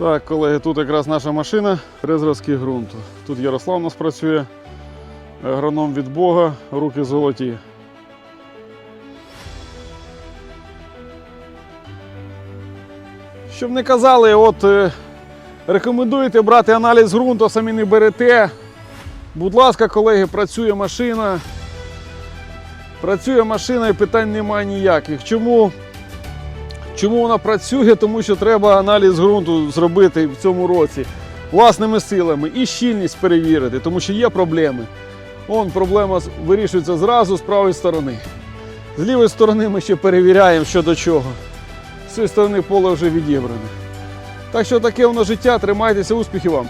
Так, колеги, тут якраз наша машина резразки ґрунту. Тут Ярослав у нас працює, агроном від Бога, руки золоті. Щоб не казали, от е, рекомендуєте брати аналіз ґрунту, самі не берете. Будь ласка, колеги, працює машина. Працює машина і питань немає ніяких. Чому? Чому вона працює? Тому що треба аналіз ґрунту зробити в цьому році власними силами і щільність перевірити, тому що є проблеми. Он проблема вирішується зразу з правої сторони. З лівої сторони ми ще перевіряємо що до чого. З цієї сторони поле вже відібране. Так що таке воно життя, тримайтеся, успіхів вам!